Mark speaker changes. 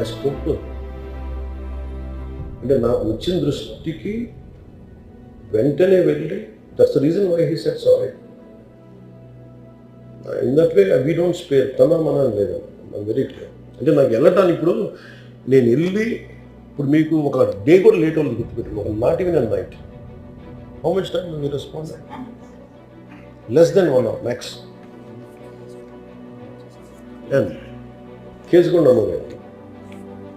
Speaker 1: I spoke అంటే నా వచ్చిన దృష్టికి వెంటనే వెళ్ళి that's the reason why he said sorry in that way we don't spare తన మన లేదు. వెరీ క్లియర్ అంటే నాకు వెళ్ళటానికి ఇప్పుడు నేను వెళ్ళి ఇప్పుడు మీకు ఒక డే కూడా లేట్ అవుతుంది గుర్తుపెట్టి ఒక not even and night how much time me respond less than one hour max case కూడా నమోదైంది.